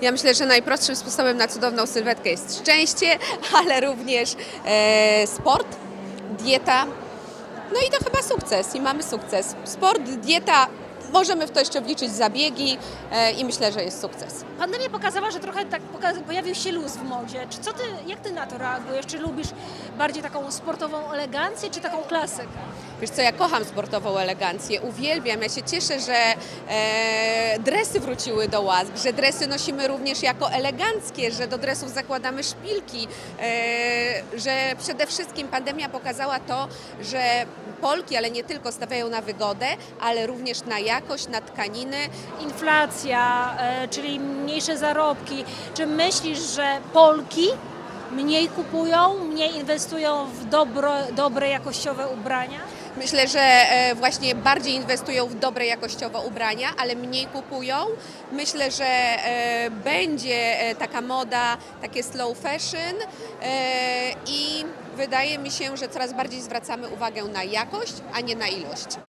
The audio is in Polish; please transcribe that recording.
Ja myślę, że najprostszym sposobem na cudowną sylwetkę jest szczęście, ale również e, sport, dieta, no i to chyba sukces i mamy sukces. Sport, dieta, możemy w to jeszcze wliczyć zabiegi e, i myślę, że jest sukces. Pandemia pokazała, że trochę tak pojawił się luz w modzie. Czy co ty, jak ty na to reagujesz? Czy lubisz bardziej taką sportową elegancję, czy taką klasykę? Wiesz co, ja kocham sportową elegancję, uwielbiam, ja się cieszę, że e, dresy wróciły do łask, że dresy nosimy również jako eleganckie, że do dresów zakładamy szpilki, e, że przede wszystkim pandemia pokazała to, że Polki, ale nie tylko, stawiają na wygodę, ale również na jakość, na tkaniny. Inflacja, e, czyli mniejsze zarobki. Czy myślisz, że Polki mniej kupują, mniej inwestują w dobro, dobre, jakościowe ubrania? Myślę, że e, właśnie bardziej inwestują w dobre jakościowo ubrania, ale mniej kupują. Myślę, że e, będzie e, taka moda, takie slow fashion i wydaje mi się, że coraz bardziej zwracamy uwagę na jakość, a nie na ilość.